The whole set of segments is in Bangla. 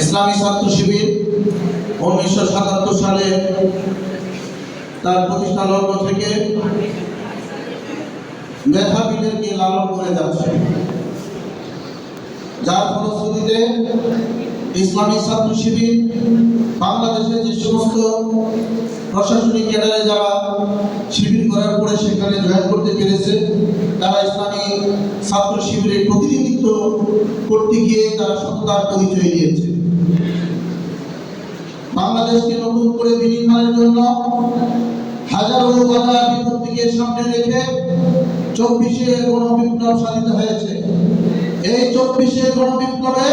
ইসলামী ছাত্র শিবির উনিশশো সাতাত্তর সালে তার প্রতিষ্ঠা লগ্ন থেকে মেধাবীদেরকে লালন করে যাচ্ছে। যার ফলশ্রুতিতে ইসলামী ছাত্র শিবির বাংলাদেশের যে সমস্ত প্রশাসনিক ক্যাডারে যারা শিবির করার পরে সেখানে জয়েন করতে পেরেছে, তারা ইসলামী ছাত্র শিবিরের প্রতিনিধিত্ব করতে গিয়ে তারা সততার পরিচয় দিয়েছে। বাংলাদেশকে নতুন করে বিনির্মাণের জন্য হাজারো বাধা বিপত্তিকে সামনে রেখে চব্বিশে গণবিপ্লব সাধিত হয়েছে। এই চব্বিশে গণবিপ্লবে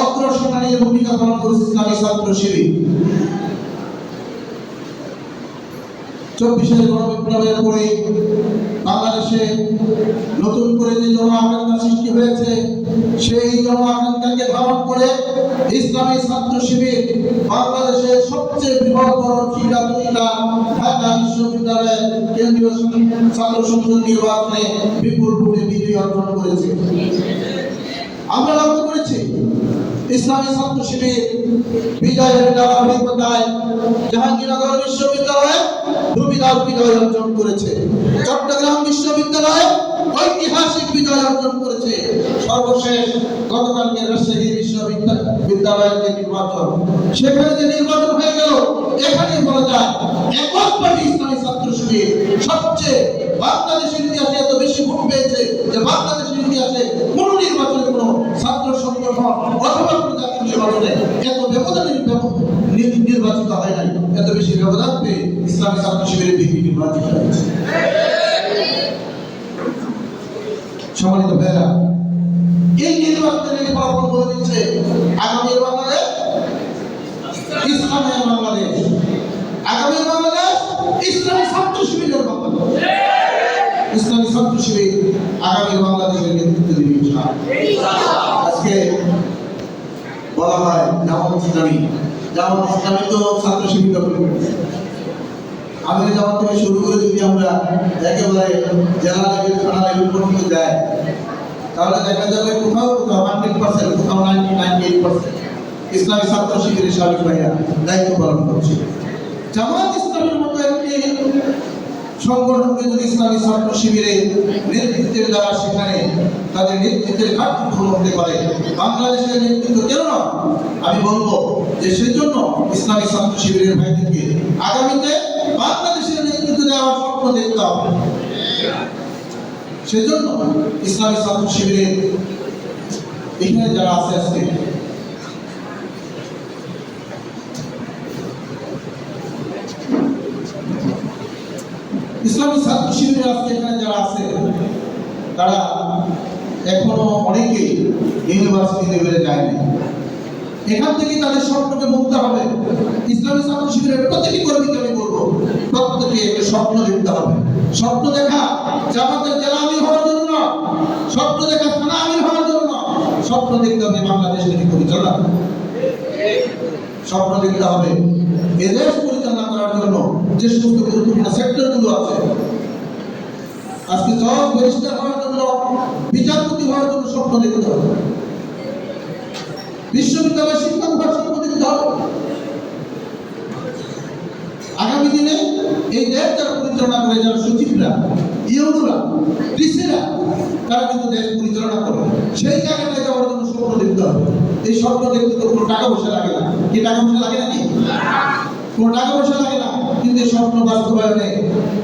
অগ্রসরণীয় ভূমিকা পালন করেছে ইসলামী ছাত্র শিবির। চব্বিশের গণবিপ্লবের পরে বাংলাদেশে নতুন করে যে জন আকাঙ্ক্ষা সৃষ্টি হয়েছে, সেই জন আকাঙ্ক্ষাকে ধারণ করে ইসলামী ছাত্র শিবির বাংলাদেশের সবচেয়ে বৃহত্তর ক্রীড়া প্রতিষ্ঠান ঢাকা বিশ্ববিদ্যালয়ের কেন্দ্রীয় ছাত্র সংসদ নির্বাচনে বিপুল ভোটে বিজয়ী অর্জন করেছে। আমরা লক্ষ্য ইসলামী ছাত্র শিবির বিজয়ের ধারাবাহিকতায় জাহাঙ্গীরনগর বিশ্ববিদ্যালয়ে দুবিধার বিজয় অর্জন করেছে। চট্টগ্রাম বিশ্ববিদ্যালয়ে ঐতিহাসিক বিজয় অর্জন করেছে। সর্বশেষ গতকালকে রাজশাহী বিশ্ববিদ্যালয়ের যে নির্বাচন, সেখানে যে নির্বাচন হয়ে গেল এখানে বলা যায় এককভাবে ইসলামী ছাত্র শিবির সবচেয়ে বাংলাদেশের ইতিহাসে এত বেশি ভোট পেয়েছে যে বাংলাদেশের ইতিহাসে কোন নির্বাচনে কোন ছাত্র নির্বাচনে নির্বাচিত হয় নাই। এত বেশি ব্যবধান পেয়ে ইসলামী ছাত্র শিবিরের ভিত্তি নির্বাচিত হয়েছে সম্মানিত ভাইরা এই নির্বাচনের ফলাফল বলে দিচ্ছে আগামী বাংলাদেশ ইসলামের বাংলাদেশ। আগামী বাংলাদেশ, ইসলামী ছাত্র শিবিরের বাংলাদেশ। ইসলামী ছাত্র শিবির আগামী বাংলাদেশের নেতৃত্ব দিবে ইনশাআল্লাহ। আজকে বলা হয় জামাত ইসলামী জামাত ইসলামী তো ছাত্র করেছে থেকে শুরু করে যদি আমরা একেবারে জেলা লেভেল, থানা লেভেল পর্যন্ত যাই, তাহলে দেখা যাবে কোথাও কোথাও পার্সেন্ট, কোথাও নাইনটি এইট পার্সেন্ট ইসলামী ছাত্র শিবিরের সাবেক ভাইয়া দায়িত্ব পালন করছে। জামাত ইসলামের মতো একটি সংগঠনকে যদি ইসলামী ছাত্র শিবিরের নেতৃত্বের দ্বারা সেখানে তাদের নেতৃত্বের পূরণ হতে পারে বাংলাদেশের নেতৃত্ব কেন না আমি বলব যে সেজন্য ইসলামী ছাত্র শিবিরের ভাইদেরকে আগামীতে বাংলাদেশের নেতৃত্ব দেওয়ার স্বপ্ন দেখতে হবে। সেজন্য ইসলামী ছাত্র শিবিরের এখানে যারা আছে আজকে ইসলামী শিবিরে আজকে এখানে যারা আছে। তারা এখনও অনেকেই ইউনিভার্সিটি লেভেলে যায়নি। এখান থেকে তাদের স্বপ্নকে মুক্ত হবে। ইসলামী ছাত্র শিবিরের প্রতিটি কর্মীকে আমি বলব, প্রত্যেকে একটা স্বপ্ন দেখতে হবে। স্বপ্ন দেখা জামাতের জেলা আমির হওয়ার জন্য স্বপ্ন দেখা থানা আমির হওয়ার জন্য স্বপ্ন দেখতে হবে বাংলাদেশের কি পরিচালনা। স্বপ্ন দেখতে হবে। এদেশ পরিচালনা করার জন্য যে সমস্ত গুরুত্বপূর্ণ সেক্টরগুলো আছে আজকে জজ ব্যারিস্টার হওয়ার জন্য বিচারপতি হওয়ার জন্য স্বপ্ন দেখতে হবে। বিশ্ববিদ্যালয় শিক্ষক হওয়ার স্বপ্ন দেখতে হবে। আগামী দিনে এই দেশ যারা পরিচালনা করে, যারা সচিবরা, ইউনুরা ডিসিরা তারা কিন্তু দেশ পরিচালনা করে সেই জায়গাটায় যাওয়ার জন্য স্বপ্ন দেখতে হবে। এই স্বপ্ন দেখতে তো কোনো টাকা পয়সা লাগে না। কি টাকা পয়সা লাগে নাকি? কোনো টাকা পয়সা লাগে না। এই স্বপ্ন বাস্তবায়নে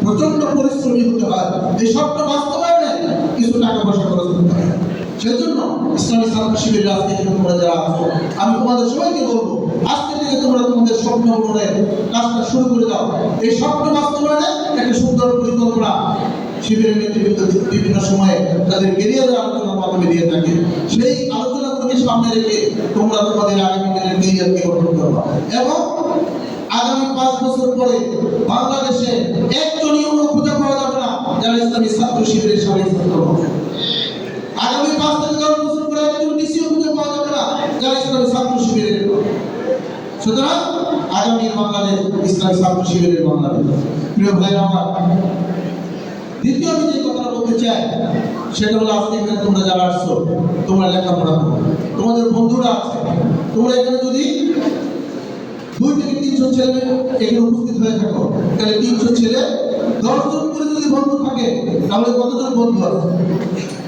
প্রচণ্ড পরিশ্রমী হতে হয়। এই স্বপ্ন বাস্তবায়নে কিছু টাকা পয়সা খরচ করতে হয়। সেজন্য ইসলামী ছাত্র তোমরা যারা আমি তোমাদের সবাইকে বলব, আজকে থেকে তোমরা তোমাদের স্বপ্ন কাজটা শুরু করে দাও। এই স্বপ্ন বাস্তবায়নে একটা সুন্দর পরিকল্পনা শিবিরের বিভিন্ন সময়ে তাদের কেরিয়ারের আলোচনার মাধ্যমে দিয়ে থাকে। সেই আলোচনাগুলোকে সামনে রেখে তোমরা তোমাদের আগামী কেরিয়ারকে গঠন করবা। এবং আগামী পাঁচ বছর পরে বাংলাদেশে একজনই অন্য খুঁজে পাওয়া যাবে না যারা ইসলামী ছাত্র শিবিরের সাবেক ছাত্র আগামী পাঁচ থেকে দশ বছর পরে একজন ডিসিও খুঁজে পাওয়া যাবে না যারা ইসলামী ছাত্র শিবিরের সুতরাং আগামী বাংলাদেশ ইসলামী ছাত্র শিবিরের বাংলাদেশ। প্রিয় ভাই আমার, দ্বিতীয় আমি যে কথাটা বলতে চাই, সেটা হলো আজকে এখানে তোমরা যারা আসছো, তোমরা লেখাপড়া করো। তোমাদের বন্ধুরা আছে, তোমরা এখানে যদি তিনশো ছেলে এখানে উপস্থিত হয়ে থাকো। তাহলে তিনশো ছেলে, দশজন করে যদি বন্ধু থাকে, তাহলে কতজন বন্ধু আছে?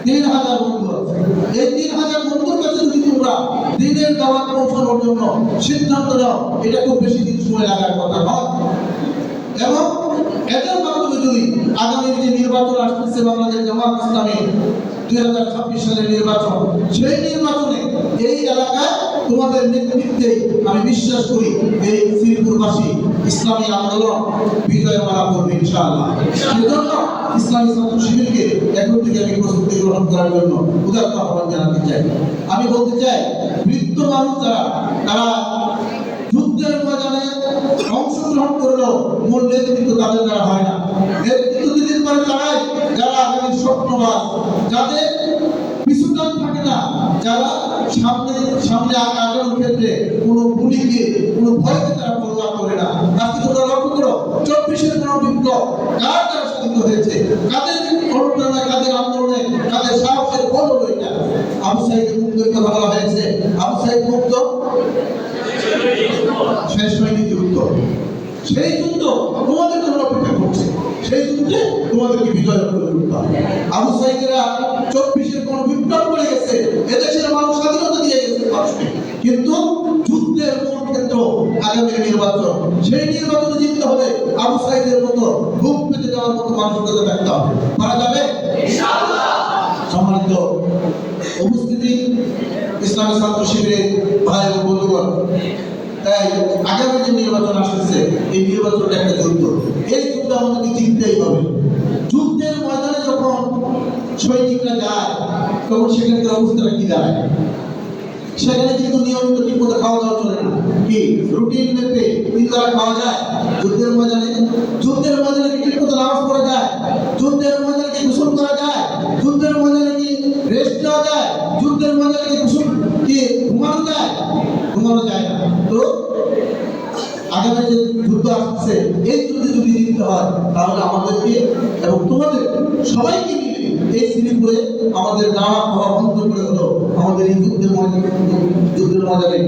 তিন হাজার বন্ধু আছে। এই তিন হাজার বন্ধুর কাছে যদি তোমরা দিনের দাওয়াত পৌঁছানোর জন্য সিদ্ধান্ত নাও, এটা খুব বেশি দিন সময় লাগার কথা নয়। এবং এদের মাধ্যমে যদি আগামী যে নির্বাচন আসতেছে বাংলাদেশ জামাত ইসলামী দুই হাজার ছাব্বিশ সালের নির্বাচন, সেই নির্বাচনে এই এলাকায় তোমাদের আমি বিশ্বাস করি এই ইসলামী আন্দোলন বিজয় ইসলামী ছাত্র শিবিরকে এখন গ্রহণ করার জন্য উদাত্ত আহ্বান জানাতে চাই। আমি বলতে চাই, বৃদ্ধ মানুষ যারা, তারা অংশগ্রহণ করলেও মূল নেতৃত্ব তাদের দ্বারা হয় না। নেতৃত্ব দিতে পারে তারাই যারা আগামী স্বপ্নবাদ যাদের পিছুটান থাকে না, যারা সামনে সামনে আগ- আগানোর ক্ষেত্রে কোনো গুলিকে কোনো ভয়কে তারা পরোয়া করে না। আজকে তোমরা লক্ষ্য করো, চব্বিশের কোন বিপ্লব কার দ্বারা সাধিত হয়েছে? কাদের অনুপ্রেরণায়, কাদের আন্দোলনে, কাদের সাহসের বল এটা? আবু সাইদ মুক্তের কথা বলা হয়েছে। আবু সাইদ মুক্ত শেষ হয়নি যুদ্ধ সেই যুদ্ধ তোমাদের জন্য অপেক্ষা করছে। সেই যুদ্ধে তোমাদেরকে বিজয় অর্জন করতে হবে। আবু সাইদেরা চব্বিশের কোন বিপ্লব করে গেছে এদেশের মানুষ স্বাধীনতা দিয়ে গেছে মানুষকে। কিন্তু যুদ্ধের মূল ক্ষেত্র আগামী নির্বাচন সেই নির্বাচনে জিততে হবে আবু সাইদের মতো বুক পেতে যাওয়ার মতো মানসিকতা রাখতে হবে। পারা যাবে? সম্মানিত উপস্থিতি ইসলামী ছাত্র শিবিরের ভাই ও বন্ধুগণ তাই আগামী যে নির্বাচন আসতেছে, এই নির্বাচনটা একটা যুদ্ধ। এই যুদ্ধ আমাদেরকে জিততেই হবে। যুদ্ধের ময়দানে যখন সৈনিকরা যায়, তখন সেখানকার অবস্থাটা কি দাঁড়ায়? সেখানে কিন্তু নিয়মিত ঠিক মতো খাওয়া দাওয়া চলে না। কি? রুটিন মেপে তিন বেলা খাওয়া যায় যুদ্ধের ময়দানে। যুদ্ধের ময়দানে কি ঠিক মতো নামাজ পড়া যায়? যুদ্ধের ময়দানে কি গোসল করা যায়? যুদ্ধের ময়দানে কি রেস্ট নেওয়া যায়? যুদ্ধের ময়দানে কি গোসল কি ঘুমানো যায় ঘুমানো যায় না তো যে যুদ্ধ আসছে, এই যুদ্ধে যদি জিততে হয়, তাহলে আমাদেরকে এবং তোমাদের সবাইকে আমাদের নানা খাওয়া বন্ধ করে হলো, আমাদের এই যুদ্ধের ময়দানে যুদ্ধের ময়দানে।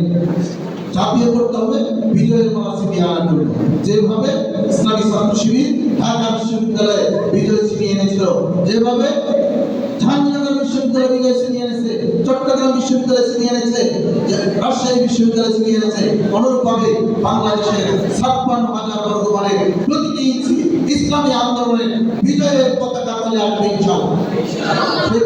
ঝাঁপিয়ে পড়তে হবে, বিজয়ের মালা ছিনিয়ে আনার জন্য। যেভাবে ইসলামী ছাত্র শিবির ঢাকা বিশ্ববিদ্যালয়ে বিজয় ছিনিয়ে এনেছিল, যেভাবে বিশ্ববিদ্যালয় বিজয় ছিনিয়ে এনেছে চট্টগ্রাম বিশ্ববিদ্যালয় ছিনিয়ে এনেছে রাজশাহী বিশ্ববিদ্যালয় ছিনিয়ে এনেছে, অনুরূপভাবে বাংলাদেশের ছাপ্পান্ন হাজার বর্গ মানের প্রতিটি ইসলামী আন্দোলনের বিজয়ের পতাকা তলে আসবে ইনশাআল্লাহ। সেই